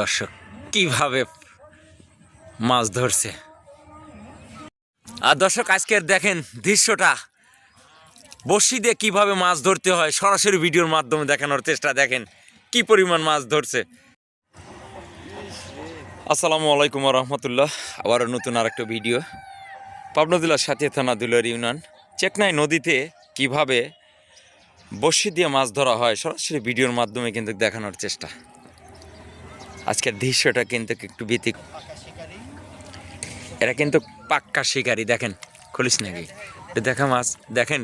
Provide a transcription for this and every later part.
দর্শক, কীভাবে মাছ ধরছে? আর দর্শক আজকের দেখেন দৃশ্যটা। বসি দিয়ে কীভাবে মাছ ধরতে হয়, সরাসরি ভিডিওর মাধ্যমে দেখানোর চেষ্টা দেখেন, কি পরিমাণ মাছ ধরছে। আসসালামু আলাইকুম রহমতুল্লাহ। আবারও নতুন আরেকটা ভিডিও। পাবনা সাথে থানা দুলার ইউনিয়ন। চেকনাই নদীতে কীভাবে বসি দিয়ে মাছ ধরা হয়, সরাসরি ভিডিওর মাধ্যমে কিন্তু দেখানোর চেষ্টা। আজকের দৃশ্যটা কিন্তু একটু ব্যতিক এরা কিন্তু পাক্কা শিকারি, দেখেন, খুলিস নাকি? দেখা মাছ, দেখেন,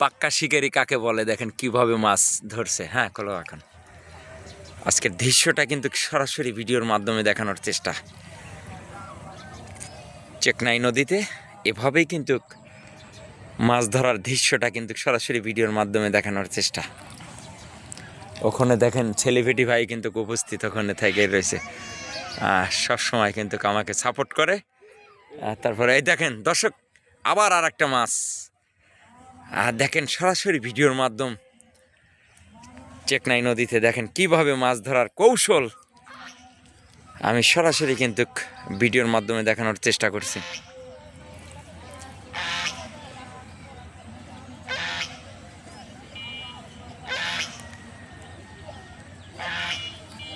পাক্কা শিকারি কাকে বলে? দেখেন কীভাবে মাছ ধরছে। হ্যাঁ খোলো এখন। আজকের দৃশ্যটা কিন্তু সরাসরি ভিডিওর মাধ্যমে দেখানোর চেষ্টা। চেকনাই নদীতে এভাবেই কিন্তু মাছ ধরার দৃশ্যটা কিন্তু সরাসরি ভিডিওর মাধ্যমে দেখানোর চেষ্টা। ওখানে দেখেন ছেলেভেটি ভাই কিন্তু উপস্থিত ওখানে থেকে রয়েছে। সব সময় কিন্তু আমাকে সাপোর্ট করে। তারপরে এই দেখেন, দর্শক, আবার আর একটা মাছ। আর দেখেন, সরাসরি ভিডিওর মাধ্যম চেকনাই নদীতে দেখেন কীভাবে মাছ ধরার কৌশল। আমি সরাসরি কিন্তু ভিডিওর মাধ্যমে দেখানোর চেষ্টা করছি।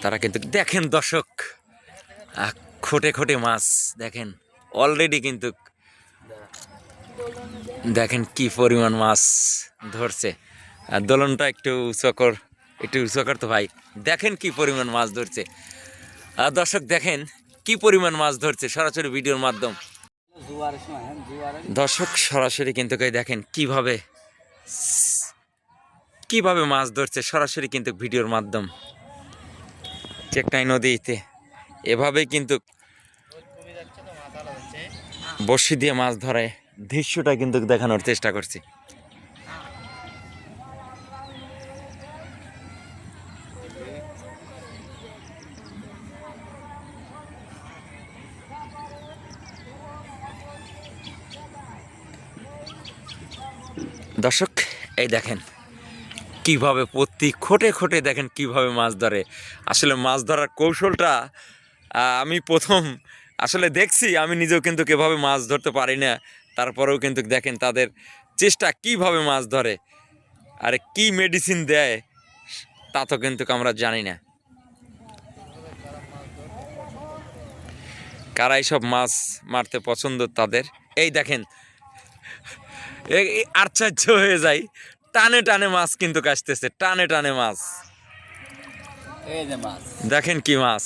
তারা কিন্তু, দেখেন দর্শক খোটে খোটে মাছ, দেখেন অলরেডি কিন্তু দেখেন কি পরিমাণ মাছ ধরছে। আর দোলনটা একটু উঁচকর একটু উঁচকর তো ভাই, দেখেন কি পরিমাণ মাছ ধরছে। আর দর্শক, দেখেন কি পরিমাণ মাছ ধরছে সরাসরি ভিডিওর মাধ্যম। দর্শক, সরাসরি কিন্তু দেখেন কীভাবে কীভাবে মাছ ধরছে সরাসরি কিন্তু ভিডিওর মাধ্যম। চেকনাই নদীতে। এভাবেই কিন্তু বড়শি দিয়ে মাছ ধরে। দৃশ্যটা কিন্তু দেখানোর চেষ্টা করছি। দর্শক, এই দেখেন কীভাবে প্রতি খোটে খোটে দেখেন কীভাবে মাছ ধরে। আসলে মাছ ধরার কৌশলটা আমি প্রথম আসলে দেখছি, আমি নিজেও কিন্তু কীভাবে মাছ ধরতে পারি না। তারপরেও কিন্তু দেখেন তাদের চেষ্টা কীভাবে মাছ ধরে, আর কি মেডিসিন দেয়, তা তো কিন্তু আমরা জানি না। কারা এইসব মাছ মারতে পছন্দ তাদের? এই দেখেন আশ্চর্য হয়ে যায় টানে টানে মাছ কিন্তু কাটতেছে টানে টানে মাছ। এই যে মাছ। দেখেন কি মাছ।